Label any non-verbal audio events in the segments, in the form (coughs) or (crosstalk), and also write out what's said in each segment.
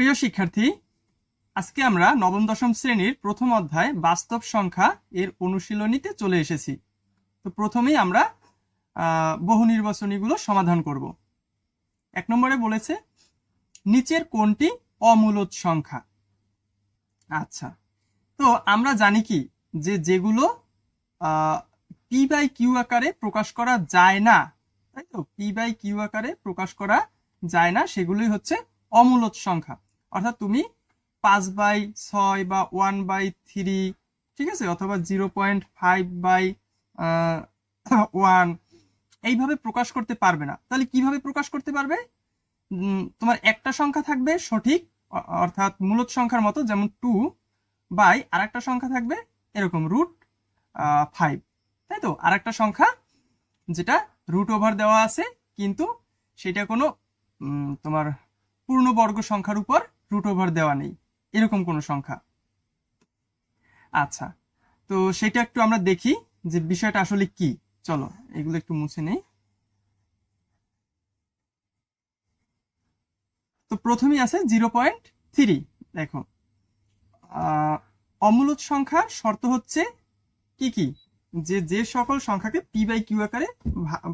প্রিয় শিক্ষার্থী, আজকে আমরা নবম, দশম শ্রেণির প্রথম অধ্যায় বাস্তব সংখ্যা এর অনুশীলনীতে চলে এসেছি। তো প্রথমেই আমরা বহু নির্বাচনীগুলো সমাধান করব। এক নম্বরে বলেছে, নিচের কোনটি অমূলত সংখ্যা? আচ্ছা তো আমরা জানি কি, যে যেগুলো পি বাই কিউ আকারে প্রকাশ করা যায় না, তাই তো? পি বাই কিউ আকারে প্রকাশ করা যায় না, সেগুলোই হচ্ছে অমূলত সংখ্যা। অর্থাৎ তুমি পাঁচ বাই ছয় বা ওয়ান বাই থ্রি, ঠিক আছে? অথবা zero point five by one, এইভাবে প্রকাশ করতে পারবে না। তাহলে কীভাবে প্রকাশ করতে পারবে? তোমার একটা সংখ্যা থাকবে সঠিক অর্থাৎ মূলদ সংখ্যার মতো, যেমন টু বাই আর একটা সংখ্যা থাকবে এরকম, রুট ফাইভ, তাই তো? আর একটা সংখ্যা যেটা রুট ওভার দেওয়া আছে, কিন্তু সেটা কোনো তোমার পূর্ণবর্গ সংখ্যার উপর রুট ওভার দেওয়া নেই। এরকম কোনো সংখ্যা। আচ্ছা তো সেটা একটু আমরা দেখি যে বিষয়টা আসলে কি। চলো এগুলো একটু মুছে নেই। তো প্রথমেই আছে জিরো পয়েন্ট থ্রি দেখো। আহ, অমূলদ সংখ্যার শর্ত হচ্ছে কি কি? যে যে সকল সংখ্যাকে পি বাই কিউ আকারে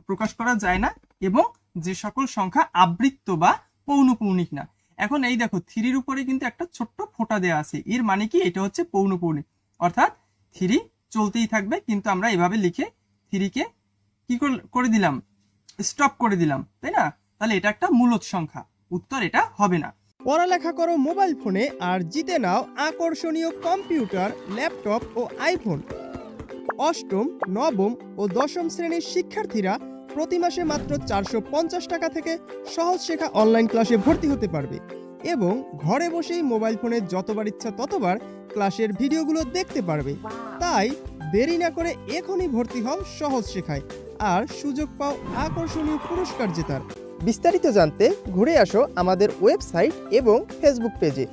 প্রকাশ করা যায় না এবং যে সকল সংখ্যা আবৃত্ত বা পৌনপৌনিক না। এখন এই দেখো, থ্রির উপরে কিন্তু একটা ছোট্ট ফোঁটা দেওয়া আছে। এর মানে কি? এটা হচ্ছে পৌনপৌনিক অর্থাৎ থ্রি চলতেই থাকবে, কিন্তু আমরা এভাবে লিখে থ্রিকে কি করে দিলাম? স্টপ করে দিলাম, তাই না? তাহলে এটা একটা মূলদ সংখ্যা। উত্তর এটা হবে না। পড়ালেখা করো মোবাইল ফোনে আর জিতে নাও আকর্ষণীয় কম্পিউটার, ল্যাপটপ ও আইফোন। অষ্টম, নবম ও দশম শ্রেণির শিক্ষার্থীরা প্রতি মাসে মাত্র চারশো পঞ্চাশ টাকা থেকে সহজ শেখা অনলাইন ক্লাসে ভর্তি হতে পারবে। এবং ঘরে বসেই মোবাইল ফোনে যতবার ইচ্ছা ততবার ক্লাসের ভিডিওগুলো দেখতে পারবে। তাই দেরি না করে এখনই ভর্তি হও সহজ শেখায়। আর সুযোগ পাও আকর্ষণীয় পুরস্কার জেতার। বিস্তারিত জানতে ঘুরে আসো আমাদের ওয়েবসাইট এবং ফেসবুক পেজে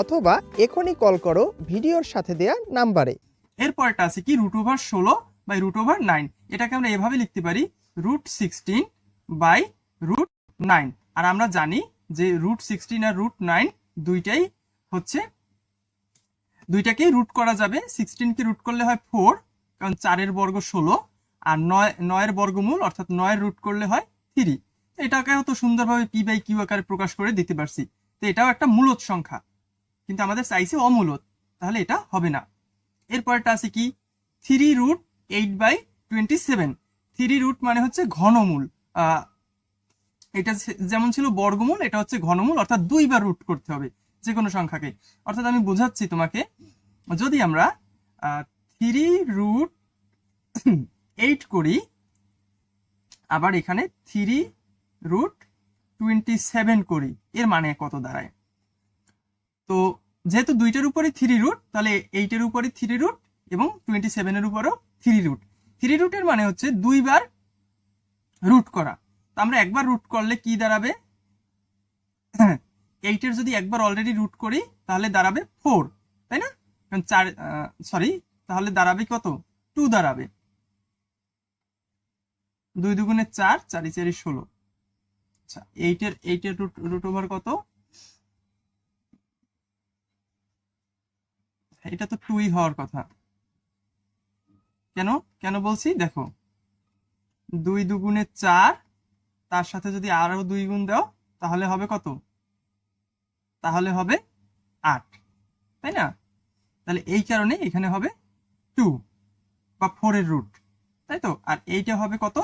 অথবা এখনই কল করো ভিডিওর সাথে দেয়া নাম্বারে। এরপরটা আছে কি? রুট ওভার ষোলো বাই রুট ওভার নাইন এটাকে আমরা এভাবে লিখতে পারি root sixteen by root nine আর আমরা জানি যে রুট সিক্সটিন আর রুট নাইন দুইটাই হচ্ছে, দুইটাকেই রুট করা যাবে। সিক্সটিনকে রুট করলে হয় ফোর কারণ চারের বর্গ ষোলো। আর নয়, নয়ের বর্গমূল, অর্থাৎ নয়ের রুট করলে হয় থ্রি এটাকে তো সুন্দরভাবে পি বাই কিউ আকারে প্রকাশ করে দিতে পারছি। তো এটাও একটা মূলদ সংখ্যা। কিন্তু আমাদের চাইছে অমূলদ তাহলে এটা হবে না। এরপরটা আছে কি? Three root eight by twenty seven three root মানে হচ্ছে ঘনমূল। এটা যেমন ছিল বর্গমূল, এটা হচ্ছে ঘনমূল, অর্থাৎ দুইবার রুট করতে হবে যে কোনো সংখ্যাকে। অর্থাৎ আমি বোঝাচ্ছি তোমাকে, যদি আমরা থ্রি রুট এইট করি, আবার এখানে থ্রি রুট টোয়েন্টি সেভেন করি, এর মানে কত দাঁড়ায়? তো যেহেতু দুইটার উপরই থ্রি রুট, তাহলে এইটের উপরই থ্রি রুট এবং টোয়েন্টি সেভেনের উপরেও থ্রি রুট। থ্রি রুটের মানে হচ্ছে দুইবার রুট করা। তো আমরা একবার রুট করলে কি দাঁড়াবে? (clears throat) এইটের যদি একবার অলরেডি রুট করি, তাহলে দাঁড়াবে ফোর তাই না? কারণ চার সরি তাহলে দাঁড়াবে কত? টু দাঁড়াবে। দুই দুগুণে চার, চারি চারি ষোলো। আচ্ছা এইটের এইটের রুট রুট ওভার কত? এটা তো টুই হওয়ার কথা। কেন? কেন বলছি? দেখো। দুই দুগুণে চার, তার সাথে যদি আরও দুই গুণ দাও, তাহলে হবে কত? তাহলে হবে আট। তাই না? তাহলে এই কারণে এখানে হবে টু, বা ফোরের রুট। তাই তো? আর এইটা হবে কত?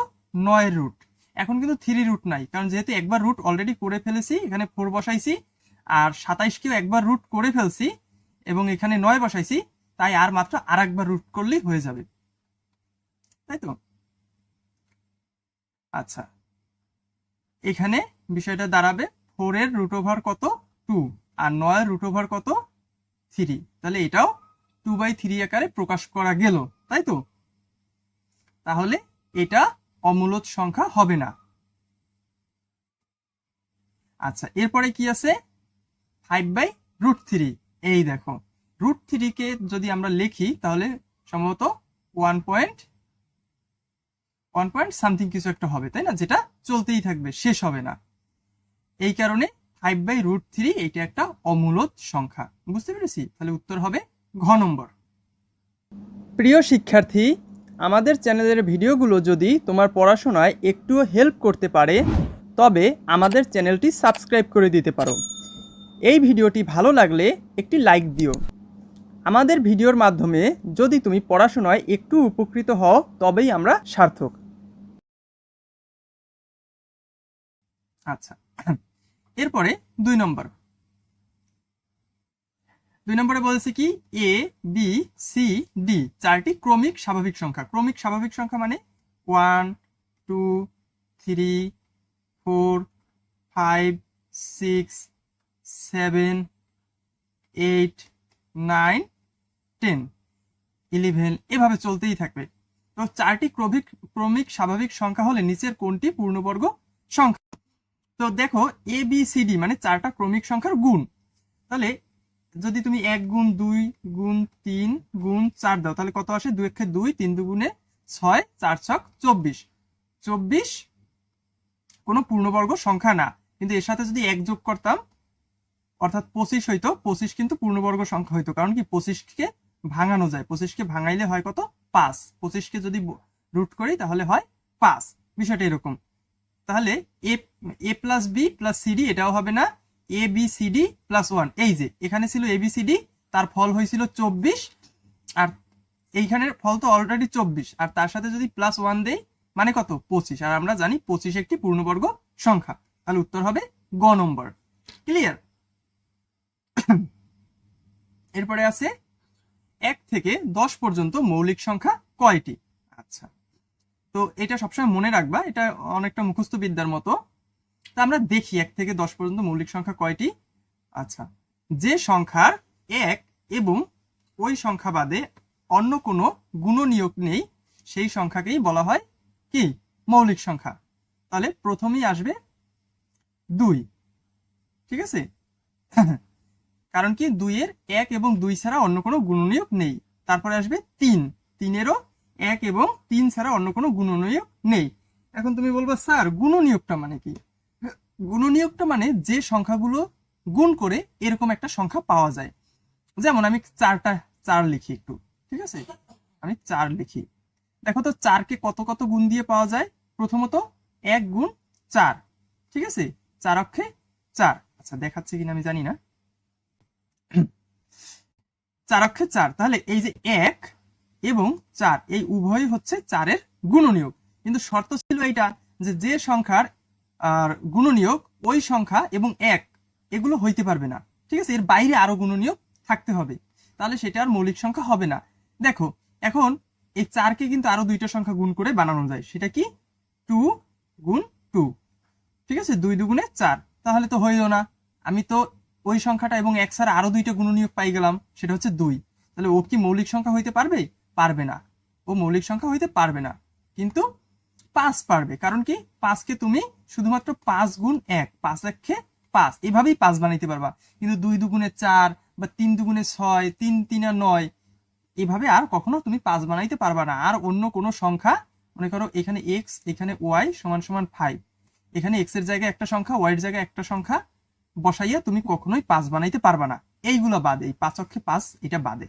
নয়ের রুট। এখন কিন্তু থ্রি রুট নাই, কারণ যেহেতু একবার রুট অলরেডি করে ফেলেছি, এখানে ফোর বসাইছি, আর সাতাইশকেও একবার রুট করে ফেলছি, এবং এখানে নয় বসাইছি, তাই আর মাত্র আর একবার রুট করলেই হয়ে যাবে। তাই তো? আচ্ছা। এখানে বিষয়টা দাঁড়াবে ফোর এর রুট ওভার কত? টু আর নয়ের রুট ওভার কত? থ্রি তাহলে এটাও টু বাই থ্রি আকারে প্রকাশ করা গেল, তাই তো? তাহলে এটা অমূলদ সংখ্যা হবে না। আচ্ছা এরপরে কি আছে? ফাইভ বাই রুট থ্রি এই দেখো রুট থ্রিকে যদি আমরা লিখি, তাহলে সম্ভবত one point one point something কিছু একটা হবে, তাই না? যেটা চলতেই থাকবে, শেষ হবে না। এই কারণে ফাইভ বাই রুট থ্রি এটা একটা অমূলত সংখ্যা। বুঝতে পেরেছি? তাহলে উত্তর হবে ঘ নম্বর। প্রিয় শিক্ষার্থী, আমাদের চ্যানেলের ভিডিওগুলো যদি তোমার পড়াশোনায় একটুও হেল্প করতে পারে, তবে আমাদের চ্যানেলটি সাবস্ক্রাইব করে দিতে পারো। এই ভিডিওটি ভালো লাগলে একটি লাইক দিও। আমাদের ভিডিওর মাধ্যমে যদি তুমি পড়াশোনায় একটু উপকৃত হও, তবেই আমরা সার্থক। আচ্ছা। এরপরে দুই নম্বর। দুই নম্বরে বলছে কি? এ বি সি ডি চারটি ক্রমিক স্বাভাবিক সংখ্যা। ক্রমিক স্বাভাবিক সংখ্যা মানে one two three four five six seven eight nine ten eleven এভাবে চলতেই থাকবে। তো চারটি ক্রমিক ক্রমিক স্বাভাবিক সংখ্যা হলে নিচের কোনটি পূর্ণবর্গ সংখ্যা? তো দেখো এ বি সি ডি মানে চারটা ক্রমিক সংখ্যার গুণ। তাহলে যদি তুমি এক গুণ দুই গুণ তিন গুণ চার দাও, তাহলে কত আসে? দুই একে দুই, তিন দুগুণে ছয়, চার ছক চব্বিশ। চব্বিশ কোনো পূর্ণবর্গ সংখ্যা না, কিন্তু এর সাথে যদি এক যোগ করতাম, অর্থাৎ পঁচিশ হইতো, পঁচিশ কিন্তু পূর্ণবর্গ সংখ্যা হইতো, কারণ কি পঁচিশকে ভাঙানো যায়। পঁচিশকে ভাঙাইলে হয় কত? পাঁচ। পঁচিশকে যদি রুট করি, তাহলে হয় পাঁচ। বিষয়টা এরকম। তাহলে A A plus B plus CD এটাও হবে না A B CD plus one এই যে, এখানে ছিল এ তার ফল হয়েছিল চব্বিশ, আর এইখানের ফল তো অলরেডি চব্বিশ, আর তার সাথে যদি প্লাস ওয়ান দেই মানে কত? পঁচিশ। আর আমরা জানি পঁচিশ একটি পূর্ণবর্গ সংখ্যা। তাহলে উত্তর হবে গ নম্বর। ক্লিয়ার (coughs) এরপরে আছে এক থেকে দশ পর্যন্ত মৌলিক সংখ্যা কয়টি? আচ্ছা। তো এটা সবসময় মনে রাখবা, এটা অনেকটা মুখস্থ বিদ্যার মতো। তা আমরা দেখি, এক থেকে দশ পর্যন্ত মৌলিক সংখ্যা কয়টি? আচ্ছা যে সংখ্যার এক এবং ওই সংখ্যা বাদে অন্য কোনো গুণনীয়ক নেই, সেই সংখ্যাকেই বলা হয় কি? মৌলিক সংখ্যা। তাহলে প্রথমেই আসবে দুই। ঠিক আছে? (laughs) কারণ কি, দুইয়ের এক এবং দুই ছাড়া অন্য কোনো গুণনীয়ক নেই। তারপরে আসবে তিন। তিনেরও এক এবং তিন ছাড়া অন্য কোনো গুণনীয়ক নেই। এখন তুমি বলব, স্যার, গুণনীয়কটা মানে কি? গুণনীয়কটা মানে যে সংখ্যাগুলো গুণ করে এরকম একটা সংখ্যা পাওয়া যায়। যেমন আমি চারটা, চার লিখি একটু, ঠিক আছে? আমি চার লিখি। দেখো তো, চারকে কত কত গুণ দিয়ে পাওয়া যায়? প্রথমত এক গুণ চার, ঠিক আছে? চার অক্ষে চার। আচ্ছা দেখাচ্ছে কিনা আমি জানি না। চার অক্ষে চার। তাহলে এই যে এক এবং চার, এই উভয়ই হচ্ছে চারের গুণনীয়ক। কিন্তু শর্ত ছিল এইটা যে যে সংখ্যার, আর গুণনীয়ক ওই সংখ্যা এবং এক, এগুলো হইতে পারবে না। ঠিক আছে? এর বাইরে আরও গুণনীয়ক থাকতে হবে। তাহলে সেটা আর মৌলিক সংখ্যা হবে না। দেখো, এখন এই চারকে কিন্তু আরও দুইটা সংখ্যা গুণ করে বানানো যায়। সেটা কি? টু গুণ টু। ঠিক আছে? দুই দুগুণে চার। তাহলে তো হইল না। আমি তো ওই সংখ্যাটা এবং এক ছাড়া আরও দুইটা গুণনীয়ক পাই গেলাম। সেটা হচ্ছে দুই। তাহলে ও কি মৌলিক সংখ্যা হইতে পারবে? পারবে না। ও মৌলিক সংখ্যা হইতে পারবে না। কিন্তু পাঁচ পারবে। কারণ কি? পাঁচকে তুমি শুধুমাত্র পাঁচ গুণ এক, পাঁচ একে পাঁচ। এভাবেই পাঁচ বানাইতে পারবা। কিন্তু দুই দুগুণে চার বা তিন দুগুণে ছয়, তিন তিনে নয়, এভাবে আর কখনো তুমি পাঁচ বানাইতে পারবা না। আর অন্য কোনো সংখ্যা, মনে করো এখানে এক্স এখানে ওয়াই সমান সমান ফাইভ এখানে এক্সের জায়গায় একটা সংখ্যা ওয়াই এর জায়গায় একটা সংখ্যা বসাইয়া তুমি কখনোই পাঁচ বানাইতে পারবা না। এইগুলো বাদে। এই পাঁচ অক্ষে পাঁচ, এটা বাদে।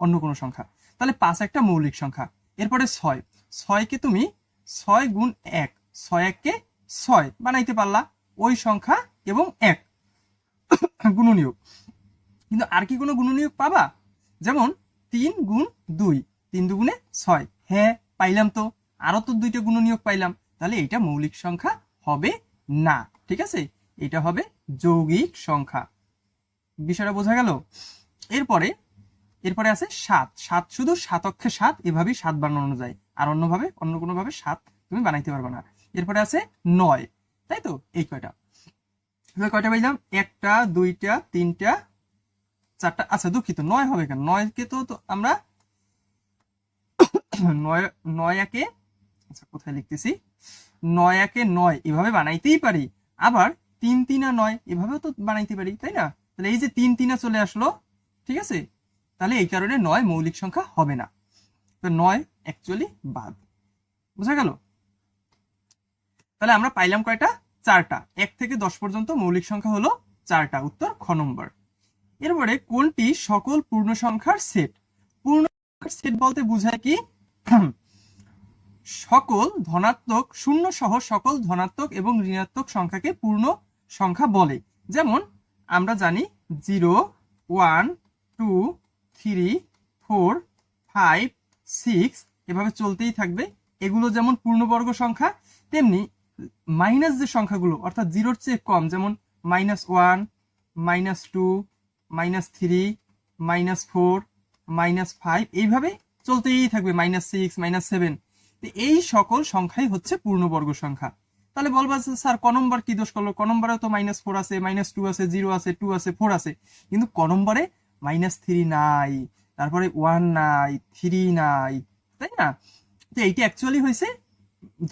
অন্য কোনো সংখ্যা। তাহলে পাঁচ একটা মৌলিক সংখ্যা। এরপরে ছয়। ছয়কে তুমি ছয় গুণ এক। ছয় এককে ছয় বানাইতে পারলা। ওই সংখ্যা এবং এক। গুণনীয়ক। কিন্তু আর কি কোনো গুণনীয়ক পাবা? যেমন তিন গুণ দুই। তিন দুগুণে ছয়। হ্যাঁ পাইলাম তো। আরও তো দুইটা গুণনীয়ক পাইলাম। তাহলে এটা মৌলিক সংখ্যা হবে না। ঠিক আছে? এটা হবে যৌগিক সংখ্যা। বিষয়টা বোঝা গেল? এরপরে এরপরে আছে সাত। সাত শুধু সাত অক্ষে সাত, এভাবেই সাত বানানো যায়। আর অন্যভাবে, অন্য কোনো ভাবে সাত তুমি বানাইতে পারবে না। এরপরে আছে নয়। তাই তো? এই কয়টা? কয়টা পাইলাম? একটা, দুইটা, তিনটা, চারটা। আচ্ছা দুঃখিত, নয় হবে কেন? নয়কে তো তো আমরা (coughs) নয় নয় একে আচ্ছা কোথায় লিখতেছি? নয় একে নয়, এভাবে বানাইতেই পারি। আবার তিন, তিনা নয়, এভাবেও তো বানাইতে পারি, তাই না? তাহলে এই যে তিন, তিনা চলে আসলো, ঠিক আছে? তাহলে এই কারণে নয় মৌলিক সংখ্যা হবে না। তো নয় অ্যাকচুয়ালি বাদ। বোঝা গেল? তাহলে আমরা পাইলাম কয়টা? চারটা। এক থেকে দশ পর্যন্ত মৌলিক সংখ্যা হলো চারটা, উত্তর খ নম্বর। এরপরে কোনটি সকল পূর্ণ সংখ্যার সেট? পূর্ণ সংখ্যার সেট বলতে বোঝায় কি? সকল ধনাত্মক, শূন্য সহ সকল ধনাত্মক এবং ঋণাত্মক সংখ্যাকে পূর্ণ সংখ্যা বলে। যেমন আমরা জানি zero, one, two three, four, five, six এভাবে চলতেই থাকবে। এগুলো যেমন পূর্ণবর্গ সংখ্যা, তেমনি মাইনাস যে সংখ্যাগুলো, অর্থাৎ জিরোর চেয়ে কম, যেমন minus one, minus two, minus three, minus four, minus five, এইভাবে চলতেই থাকবে, মাইনাস সিক্স, মাইনাস সেভেন। তো এই সকল সংখ্যাই হচ্ছে পূর্ণবর্গ সংখ্যা। তাহলে বলবা স্যার, ক নম্বর কি দোষ করল? ক নম্বরে তো মাইনাস ফোর আছে, মাইনাস টু আছে, জিরো আছে, টু আছে, ফোর আছে। কিন্তু ক নম্বরে মাইনাস থ্রি নাই, তারপরে ওয়ান নাই থ্রি নাই, তাই না? তো এইটা অ্যাকচুয়ালি হয়েছে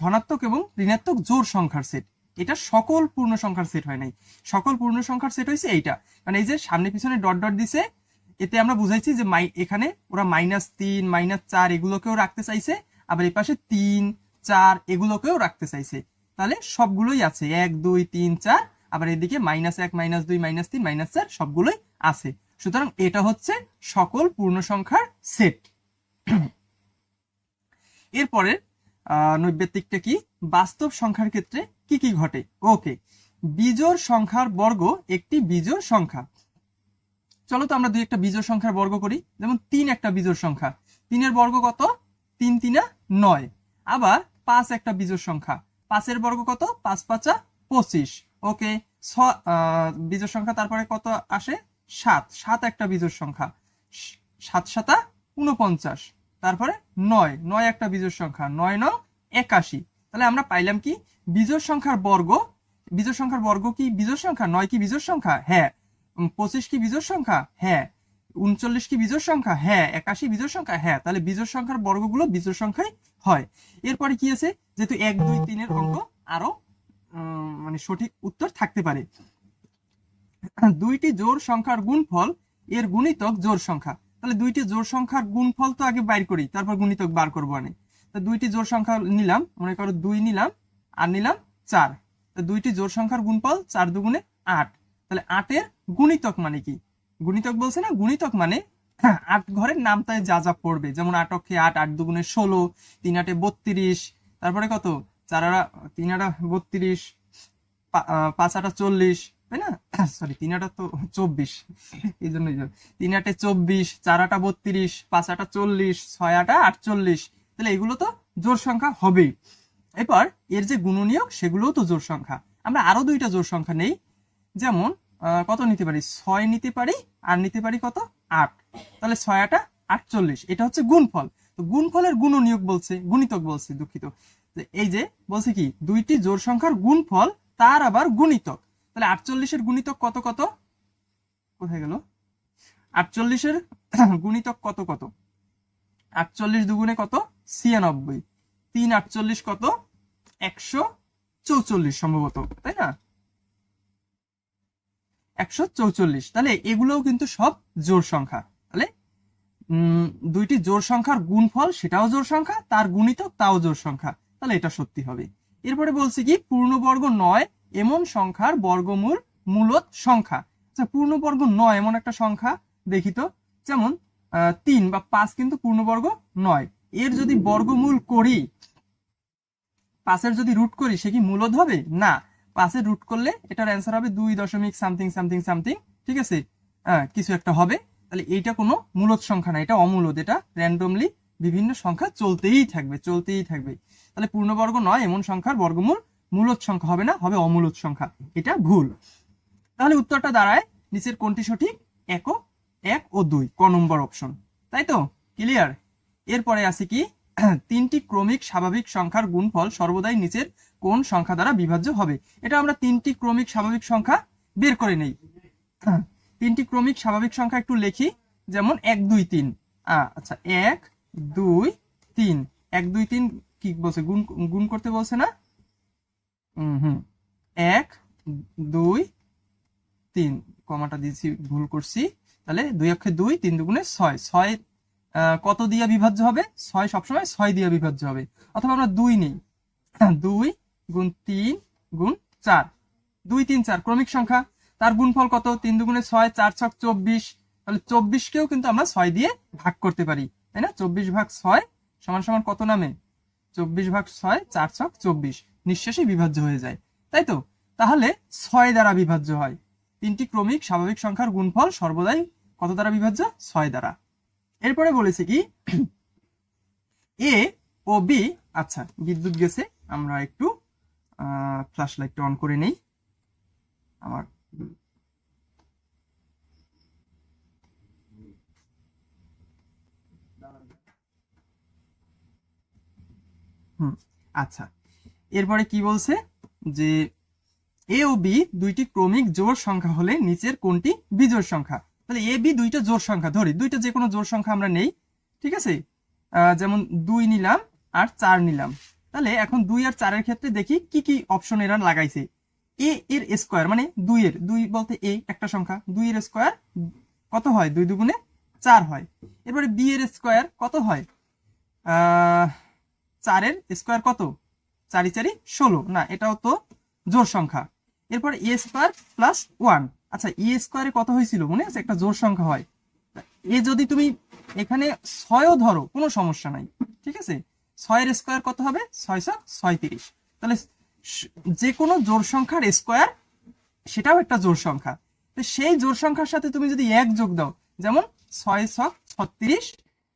ধনাত্মক এবং ঋণাত্মক জোর সংখ্যার সেট এটা সকল পূর্ণ সংখ্যার সেট হয় নাই। সকল পূর্ণ সংখ্যার সেট হয়েছে এইটা। মানে এই যে সামনে পিছনে ডট ডট দিছে, এতে আমরা বুঝাইছি যে মাই এখানে ওরা মাইনাস তিন মাইনাস চার এগুলোকেও রাখতে চাইছে, আবার এই পাশে তিন, চার এগুলোকেও রাখতে চাইছে। তাহলে সবগুলোই আছে। এক, দুই, তিন, চার, আবার এদিকে মাইনাস এক মাইনাস দুই মাইনাস তিন মাইনাস চার, সবগুলোই আছে। সুতরাং এটা হচ্ছে সকল পূর্ণ সংখ্যার সেট এরপরে নৈবেত্তিকটা কি? বাস্তব সংখ্যার ক্ষেত্রে কি কি ঘটে? ওকে বিজোর সংখ্যার বর্গ একটি বিজোড় সংখ্যা। চলো তো আমরা দুই একটা বিজোড় সংখ্যার বর্গ করি। যেমন তিন একটা বিজোড় সংখ্যা। তিনের বর্গ কত? তিন তিনা নয়। আবার পাঁচ একটা বিজোড় সংখ্যা। পাঁচের বর্গ কত? পাঁচ পাঁচা পঁচিশ। ওকে, ছ বিজোড় সংখ্যা তারপরে কত আসে? সাত সাত একটা বিজোড় সংখ্যা। সাত সাতা উনপঞ্চাশ তারপরে নয় নয় একটা বিজোড় সংখ্যা, নয় নং একাশি। তাহলে আমরা পাইলাম কি? বিজোড় সংখ্যার বর্গ বিজোড় সংখ্যার বর্গ কি বিজোড় সংখ্যা? নয় কি বিজোড় সংখ্যা? হ্যাঁ। পঁচিশ কি বিজোড় সংখ্যা? হ্যাঁ। উনচল্লিশ কি বিজোড় সংখ্যা? হ্যাঁ। একাশি বিজোড় সংখ্যা? হ্যাঁ। তাহলে বিজোড় সংখ্যার বর্গগুলো বিজোড় সংখ্যাই হয়। এরপরে কি আছে? যেহেতু এক, দুই, তিনের অঙ্ক আরও মানে সঠিক উত্তর থাকতে পারে। দুইটি জোড় সংখ্যার গুণফল, এর গুণিতক জোড় সংখ্যা। তাহলে দুইটি জোড় সংখ্যার গুণফল তো আগে বাইর করি, তারপর গুণিতক বার করব আমি। তো দুইটি জোড় সংখ্যা নিলাম, মনে করো দুই নিলাম, আর নিলাম চার। তো দুইটি জোড় সংখ্যার গুণফল চার দুগুণে আট। তাহলে আটের গুণিতক মানে কি? গুণিতক বলছে না, গুণিতক মানে আট ঘরের নামটায় যা যা পড়বে। যেমন আট অক্ষে আট আট দুগুণে ষোলো, তিন আটে বত্রিশ, তারপরে কত? চার আটা তিন আটা বত্রিশ পাঁচ আটা চল্লিশ তাই না? সরি তিন আটা তো চব্বিশ। এই জন্যই তিন আটে চব্বিশ চার আটা বত্রিশ পাঁচ আটা চল্লিশ ছয় আটা আটচল্লিশ। তাহলে এগুলো তো জোর সংখ্যা হবেই। এবার এর যে গুণনীয়ক, সেগুলোও তো জোর সংখ্যা। আমরা আরও দুইটা জোর সংখ্যা নেই। যেমন কত নিতে পারি? ছয় নিতে পারি, আর নিতে পারি কত? আট। তাহলে ছয় আটা আটচল্লিশ। এটা হচ্ছে গুণফল। তো গুণফলের গুণনীয়ক বলছে, গুণিতক বলছে দুঃখিত। এই যে বলছে কি? দুইটি জোর সংখ্যার গুণফল, তার আবার গুণিতক। তাহলে আটচল্লিশের গুণিতক কত কত? কোথায় গেল? আটচল্লিশের গুণিতক কত কত? আটচল্লিশ দুগুণে কত? ছিয়ানব্বই। তিন আটচল্লিশ কত? একশো চৌচল্লিশ সম্ভবত, তাই না? একশো চৌচল্লিশ। তাহলে এগুলোও কিন্তু সব জোর সংখ্যা। তাহলে দুইটি জোর সংখ্যার গুণফল, সেটাও জোর সংখ্যা, তার গুণিতক তাও জোর সংখ্যা। তাহলে এটা সত্যি হবে। এরপরে বলছি কি, পূর্ণবর্গ নয় এমন সংখ্যার বর্গমূল মূলত সংখ্যা। আচ্ছা পূর্ণবর্গ নয়, এমন একটা সংখ্যা দেখি তো। যেমন তিন বা পাঁচ কিন্তু পূর্ণবর্গ নয়। এর যদি বর্গমূল করি, পাঁচের যদি রুট করি, সে কি মূলদ হবে? না। পাঁচের রুট করলে এটার অ্যান্সার হবে দুই দশমিক সামথিং সামথিং সামথিং ঠিক আছে? হ্যাঁ কিছু একটা হবে। তাহলে এইটা কোনো মূলত সংখ্যা না, এটা অমূলত এটা র্যান্ডমলি বিভিন্ন সংখ্যা চলতেই থাকবে চলতেই থাকবে। তাহলে পূর্ণবর্গ নয়, এমন সংখ্যার বর্গমূল মূলদ সংখ্যা হবে না, হবে অমূলদ সংখ্যা। এটা ভুল। তাহলে উত্তরটা দাঁড়ায়, নিচের কোনটি সঠিক? এক ও এক ও দুই, ক নম্বর অপশন তাই তো? ক্লিয়ার এরপরে আছে কি? (clears throat) তিনটি ক্রমিক স্বাভাবিক সংখ্যার গুণফল সর্বদাই নিচের কোন সংখ্যা দ্বারা বিভাজ্য হবে? এটা আমরা তিনটি ক্রমিক স্বাভাবিক সংখ্যা বের করে নেই। (clears throat) তিনটি ক্রমিক স্বাভাবিক সংখ্যা একটু লিখি, যেমন এক, দুই, তিন। আচ্ছা এক, দুই, তিন। এক, দুই, তিন কি বলছে? গুণ গুণ করতে বলছে না? এক, দুই, তিন। কমাটা দিয়েছি, ভুল করছি। তাহলে দুই অক্ষে দুই, তিন দুগুণে ছয়। ছয় কত দিয়া বিভাজ্য হবে? ছয় সবসময় ছয় দিয়া বিভাজ্য হবে। অথবা আমরা দুই নেই। (coughs) দুই গুণ তিন গুণ চার। দুই, তিন, চার, ক্রমিক সংখ্যা। তার গুণফল কত? তিন দুগুণে ছয়, চার ছক চব্বিশ। তাহলে চব্বিশকেও কিন্তু আমরা ছয় দিয়ে ভাগ করতে পারি। তাই না? চব্বিশ ভাগ ছয় সমান সমান কত নামে? চব্বিশ ভাগ ছয়, চার ছক চব্বিশ। নিঃশেষে বিভাজ্য হয়ে যায়, তাই তো? তাহলে ছয় দ্বারা বিভাজ্য হয়। তিনটি ক্রমিক স্বাভাবিক সংখ্যার গুণফল সর্বদাই কত দ্বারা বিভাজ্য? ছয় দ্বারা। এরপরে বলেছে কি? (clears throat) এ ও বি আচ্ছা বিদ্যুৎ গেছে, আমরা একটু ফ্ল্যাশ লাইটটা অন করে নেই। আমার হুম আচ্ছা। এরপরে কি বলছে? যে এ ও বি দুইটি ক্রমিক জোর সংখ্যা হলে নিচের কোনটি বিজোড় সংখ্যা? তাহলে এ বি দুইটা জোর সংখ্যা। ধরি, দুইটা যে কোনো জোড় সংখ্যা আমরা নেই, ঠিক আছে? যেমন দুই নিলাম আর চার নিলাম। তাহলে এখন দুই আর চারের ক্ষেত্রে দেখি কি কি অপশন এরা লাগাইছে। এ এর স্কোয়ার মানে দুই এর দুই বলতে এ একটা সংখ্যা দুই এর স্কোয়ার কত হয়? দুই দুগুণে চার হয়। এরপরে বি এর স্কোয়ার কত হয়? চারের স্কোয়ার কত? চারি চারি ষোলো। না, এটাও তো জোর সংখ্যা। এরপর এ স্কোয়ার প্লাস ওয়ান আচ্ছা এ স্কোয়ারে কত হয়েছিল মনে আছে? একটা জোড় সংখ্যা হয়। এ যদি তুমি এখানে ছয়ও ধরো, কোনো সমস্যা নাই। ঠিক আছে? ছয়ের স্কোয়ার কত হবে? ছয়শো ছয়ত্রিশ। তাহলে যে কোনো জোড় সংখ্যার স্কোয়ার সেটাও একটা জোড় সংখ্যা। তো সেই জোড় সংখ্যার সাথে তুমি যদি এক যোগ দাও, যেমন ছয় ছক ছত্রিশ,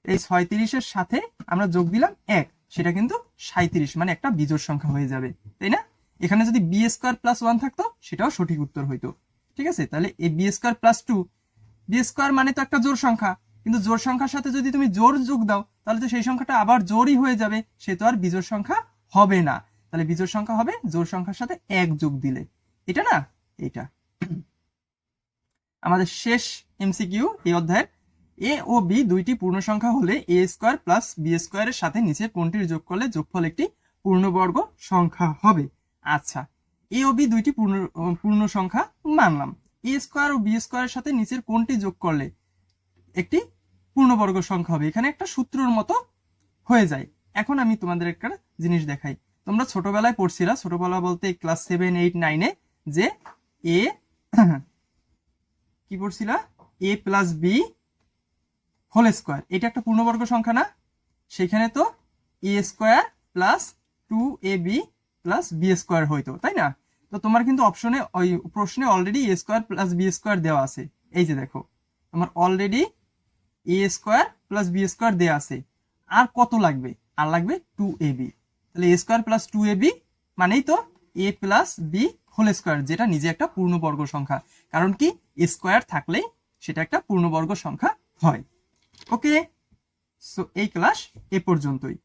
এই ছয়ত্রিশের সাথে আমরা যোগ দিলাম এক। সেটা কিন্তু সাঁত্রিশ মানে একটা বিজোড় সংখ্যা হয়ে যাবে, তাই না? এখানে যদি বি স্কোয়ার প্লাস ওয়ান থাকতো, সেটাও সঠিক উত্তর হইতো, ঠিক আছে? তাহলে এই B square plus two, B square মানে তো একটা জোড় সংখ্যা, কিন্তু জোড় সংখ্যার সাথে যদি তুমি জোড় যোগ দাও, তাহলে তো সেই সংখ্যাটা আবার জোরই হয়ে যাবে, সে তো আর বিজোড় সংখ্যা হবে না। তাহলে বিজোড় সংখ্যা হবে জোর সংখ্যার সাথে এক যোগ দিলে, এটা না? এটা আমাদের শেষ এমসিকিউ এই অধ্যায়ের এ ও বি দুইটি পূর্ণ সংখ্যা হলে এ স্কোয়ার প্লাস বি স্কোয়ারের সাথে নিচে কোনটির যোগ করলে যোগফল একটি পূর্ণবর্গ সংখ্যা হবে। আচ্ছা এ ও বি দুইটি পূর্ণ পূর্ণ সংখ্যা মানলাম। এ স্কোয়ার ও বি স্কোয়ারের সাথে নিচের কোনটি যোগ করলে একটি পূর্ণবর্গ সংখ্যা হবে। এখানে একটা সূত্রর মতো হয়ে যায়। এখন আমি তোমাদের একটা জিনিস দেখাই। তোমরা ছোটবেলায় পড়ছিলা, ছোটবেলা বলতে ক্লাস সেভেন এইট নাইনে যে এ, কি পড়ছিলা? A plus B whole square. এটা একটা পূর্ণবর্গ সংখ্যা না? সেখানে তো A square plus two A B plus B square হইতো, তাই না? তো তোমার কিন্তু অপশনে, ওই প্রশ্নে already A square plus B square দেওয়া আছে। এই যে দেখো, তোমার already A square plus B square দেওয়া আছে। আর কত লাগবে? আর লাগবে টু এ বি তাহলে A square plus two A B মানেই তো A plus B whole square যেটা নিজে একটা পূর্ণবর্গ সংখ্যা। কারণ কি? স্কোয়ার থাকলেই সেটা একটা পূর্ণবর্গ সংখ্যা হয়। ওকে সো এই ক্লাস এ পর্যন্তই।